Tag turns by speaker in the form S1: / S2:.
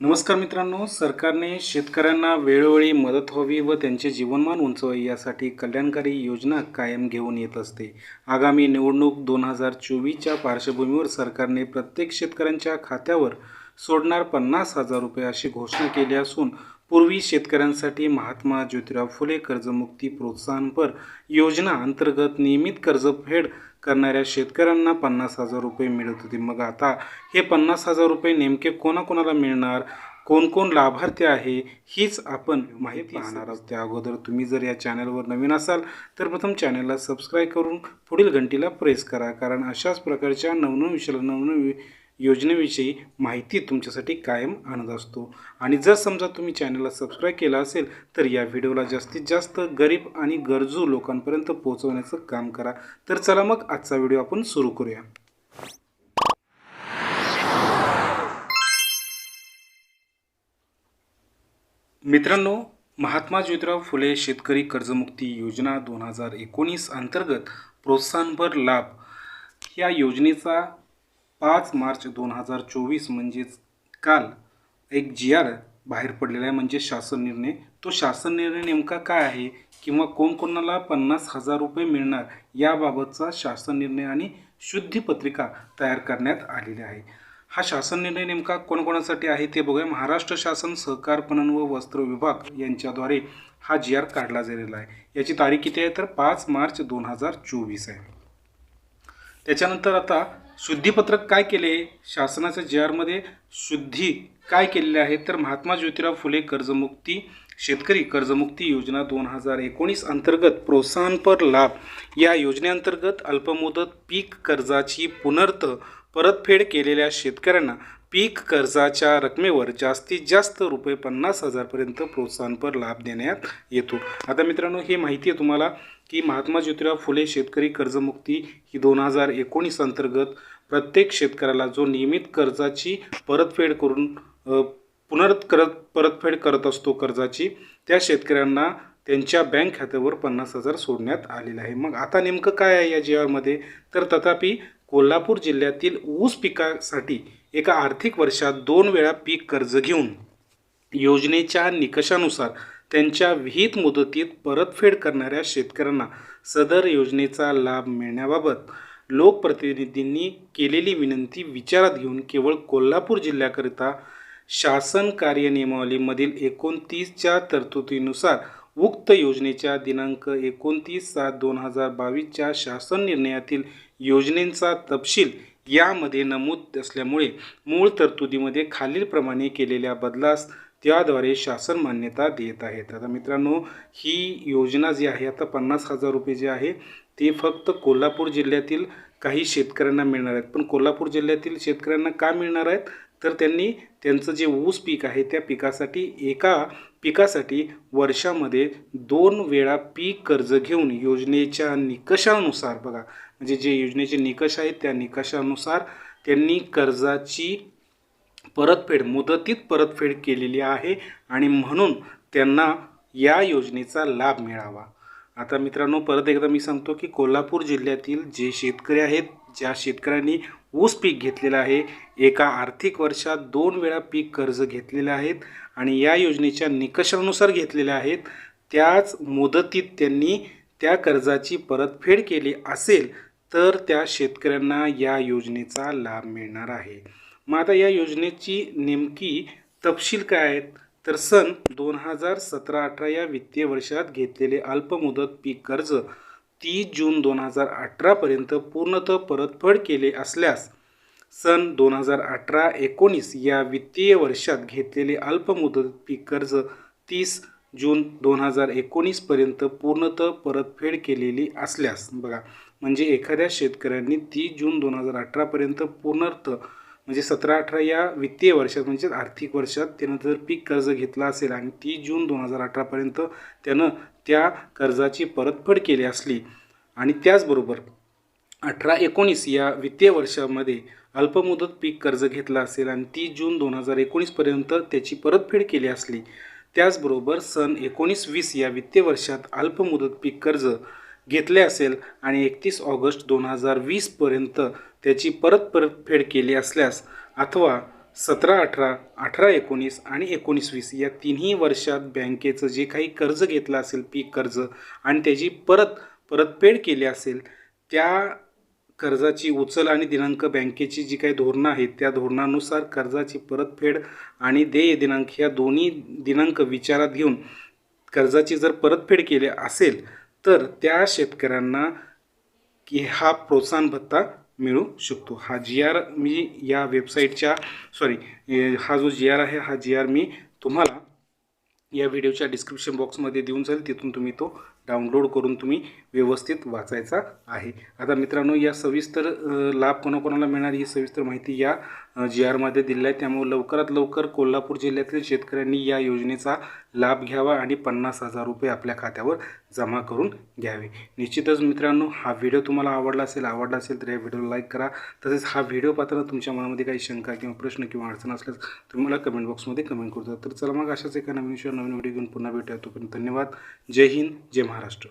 S1: नमस्कार मित्रांनो सरकारने शेतकऱ्यांना वेळोवेळी मदत व्हावी व त्यांचे जीवनमान उंचवावे यासाठी कल्याणकारी योजना कायम घेऊन येत असते. आगामी निवडणूक दोन हजार चोवीसच्या पार्श्वभूमीवर सरकारने प्रत्येक शेतकऱ्यांच्या खात्यावर सोडणार पन्नास हजार रुपये अशी घोषणा केली असून पूर्वी शेतकऱ्यांसाठी महात्मा ज्योतिराव फुले कर्जमुक्ती प्रोत्साहनपर योजना अंतर्गत नियमित कर्जफेड करणाऱ्या शेतकऱ्यांना पन्नास हजार रुपये मिळत होते. मग आता हे पन्नास हजार रुपये नेमके कोणाकोणाला मिळणार? कोण कोण लाभार्थी आहे? हीच आपण माहिती पाहणार आहोत. त्या अगोदर तुम्ही जर या चॅनलवर नवीन असाल तर प्रथम चॅनलला सबस्क्राईब करून पुढील घंटीला प्रेस करा. कारण अशाच प्रकारच्या नवनवीन विषयाला नवनवीन योजनेविषयी माहिती तुमच्यासाठी कायम आणत असतो. आणि जर समजा तुम्ही चॅनलला सबस्क्राईब केलं असेल तर या व्हिडिओला जास्तीत जास्त गरीब आणि गरजू लोकांपर्यंत पोहोचवण्याचं काम करा. तर चला मग आजचा व्हिडिओ आपण सुरू करूया. मित्रांनो महात्मा ज्योतिराव फुले शेतकरी कर्जमुक्ती योजना दोन हजार एकोणीस अंतर्गत प्रोत्साहनभर लाभ या योजनेचा पाच मार्च दोन हजार चोवीस म्हणजेच काल एक जी आर बाहेर पडलेला आहे म्हणजे शासन निर्णय. तो शासन निर्णय नेमका काय आहे किंवा कोणकोणाला पन्नास हजार रुपये मिळणार याबाबतचा शासन निर्णय आणि शुद्धीपत्रिका तयार करण्यात आलेली आहे. हा शासन निर्णय नेमका कोणकोणासाठी आहे ते बघूया. महाराष्ट्र शासन सहकार पणन व वस्त्र विभाग यांच्याद्वारे हा जी आर काढला गेलेला आहे. याची तारीख किती आहे? तर पाच मार्च दोन हजार चोवीस आहे. त्याच्यानंतर आता शुद्धीपत्रक काय केले? शासनाच्या जे आरमध्ये शुद्धी काय केलेले आहे? तर महात्मा ज्योतिराव फुले कर्जमुक्ती शेतकरी कर्जमुक्ती योजना दोन हजार एकोणीस अंतर्गत प्रोत्साहनपर लाभ. या योजनेअंतर्गत अल्पमुदत पीक कर्जाची पुनर्त परतफेड केलेल्या शेतकऱ्यांना पीक कर्जाच्या रकमेवर जास्तीत जास्त रुपये पन्नास हजारपर्यंत प्रोत्साहनपर लाभ देण्यात येतो. आता मित्रांनो हे माहिती आहे तुम्हाला की महात्मा ज्योतिराव फुले शेतकरी कर्जमुक्ती ही दोन हजार एकोणीस अंतर्गत प्रत्येक शेतकऱ्याला जो नियमित कर्जाची परतफेड करून अ, पुनर्त करत परतफेड करत असतो कर्जाची त्या शेतकऱ्यांना त्यांच्या बँक खात्यावर पन्नास हजार सोडण्यात आलेलं आहे. मग आता नेमकं काय आहे या जीवामध्ये? तर तथापि कोल्हापूर जिल्ह्यातील ऊस पिकासाठी एका आर्थिक वर्षात दोन वेळा पीक कर्ज घेऊन योजनेच्या निकषानुसार त्यांच्या विहित मुदतीत परतफेड करणाऱ्या शेतकऱ्यांना सदर योजनेचा लाभ मिळण्याबाबत लोकप्रतिनिधींनी केलेली विनंती विचारात घेऊन केवळ कोल्हापूर जिल्ह्याकरिता शासन कार्यनियमावलीमधील एकोणतीसच्या तरतुदीनुसार उक्त योजनेच्या दिनांक एकोणतीस सात दोन हजार बावीसच्या शासन निर्णयातील योजनेचा तपशील यामध्ये नमूद असल्यामुळे मूळ तरतुदीमध्ये खालीलप्रमाणे केलेल्या बदलास त्याद्वारे शासन मान्यता देत आहेत. आता मित्रांनो ही योजना जी आहे आता पन्नास हजार रुपये जे आहे ते फक्त कोल्हापूर जिल्ह्यातील काही शेतकऱ्यांना मिळणार आहेत. पण कोल्हापूर जिल्ह्यातील शेतकऱ्यांना का मिळणार आहेत? तर त्यांनी त्यांचं जे ऊस पीक आहे त्या पिकासाठी एका पिकासाठी वर्षामध्ये दोन वेळा पीक कर्ज घेऊन योजनेच्या निकषानुसार बघा म्हणजे जे योजनेचे निकष आहेत त्या निकषानुसार त्यांनी कर्जाची परतफेड मुदतीत परतफेड केलेली आहे आणि म्हणून त्यांना या योजनेचा लाभ मिळावा. आता मित्रांनो परत एकदा मी सांगतो की कोल्हापूर जिल्ह्यातील जे शेतकरी आहेत ज्या शेतकऱ्यांनी ऊस पीक घेतलेलं आहे एका आर्थिक वर्षात दोन वेळा पीक कर्ज घेतलेले आहेत आणि या योजनेच्या निकषानुसार घेतलेले आहेत. त्याच मुदतीत त्यांनी त्या कर्जाची परतफेड केली असेल तर त्या शेतकऱ्यांना या योजनेचा लाभ मिळणार आहे. मग आता या योजनेची नेमकी तपशील काय आहेत? तर सन दोन हजार सतरा अठरा या वित्तीय वर्षात घेतलेले अल्पमुदत पीक कर्ज तीस जून दोन हजार अठरापर्यंत पूर्णतः परतफेड केले असल्यास सन दोन हजार अठरा एकोणीस या वित्तीय वर्षात घेतलेले अल्पमुदत पीक कर्ज तीस जून दोन हजार एकोणीसपर्यंत पूर्णतः परतफेड केलेली असल्यास बघा म्हणजे एखाद्या शेतकऱ्यांनी तीस जून दोन हजार अठरापर्यंत पूर्णतः म्हणजे सतरा अठरा या वित्तीय वर्षात म्हणजे आर्थिक वर्षात त्यानं जर पीक कर्ज घेतलं असेल आणि तीस जून दोन हजार अठरापर्यंत त्यानं त्या कर्जाची परतफेड केली असली आणि त्याचबरोबर अठरा एकोणीस या वित्तीय वर्षामध्ये अल्पमुदत पीक कर्ज घेतलं असेल आणि तीस जून दोन हजार एकोणीसपर्यंत त्याची परतफेड केली असली त्याचबरोबर सन एकोणीस वीस या वित्तीय वर्षात अल्पमुदत पीक कर्ज घेतले असेल आणि एकतीस ऑगस्ट दोन हजार वीसपर्यंत त्याची परत परतफेड केली असल्यास अथवा सतरा अठरा अठरा एकोणीस आणि एकोणीस वीस या तिन्ही वर्षात बँकेचं जे काही कर्ज घेतलं असेल पीक कर्ज आणि त्याची परत परतफेड केली असेल त्या कर्जाची उचल आणि दिनांक बँकेची जी काही धोरणं आहेत त्या धोरणानुसार कर्जाची परतफेड आणि देय दिनांक ह्या दोन्ही दिनांक विचारात घेऊन कर्जाची जर परतफेड केली असेल तर त्या शेतकऱ्यांना की हा प्रोत्साहन भत्ता मिळू शकतो. हा जी आर मी या वेबसाईटच्या सॉरी हा जो जी आर आहे हा जी आर मी तुम्हाला या व्हिडिओच्या डिस्क्रिप्शन बॉक्समध्ये देऊन जाईल. तिथून तुम्ही तो डाउनलोड करून तुम्ही व्यवस्थित वाचायचा आहे. आता मित्रांनो या सविस्तर लाभ कोणाकोणाला मिळणार ही सविस्तर माहिती या जी आरमध्ये दिली आहे. त्यामुळे लवकरात लवकर कोल्हापूर जिल्ह्यातील शेतकऱ्यांनी या योजनेचा लाभ घ्यावा आणि पन्नास हजार रुपये आपल्या खात्यावर जमा करून घ्यावे. निश्चितच मित्रांनो हा व्हिडिओ तुम्हाला आवडला असेल आवडला असेल तर या व्हिडिओला लाईक करा. तसेच हा व्हिडिओ पाहताना तुमच्या मनामध्ये काही शंका किंवा प्रश्न किंवा अडचण असल्यास तुम्ही मला कमेंट बॉक्समध्ये कमेंट करू तर चला मग अशाच एका नवीन विषयावर नवीन व्हिडिओ घेऊन पुन्हा भेटूया. तोपर्यंत धन्यवाद. जय हिंद जय महाराष्ट्र.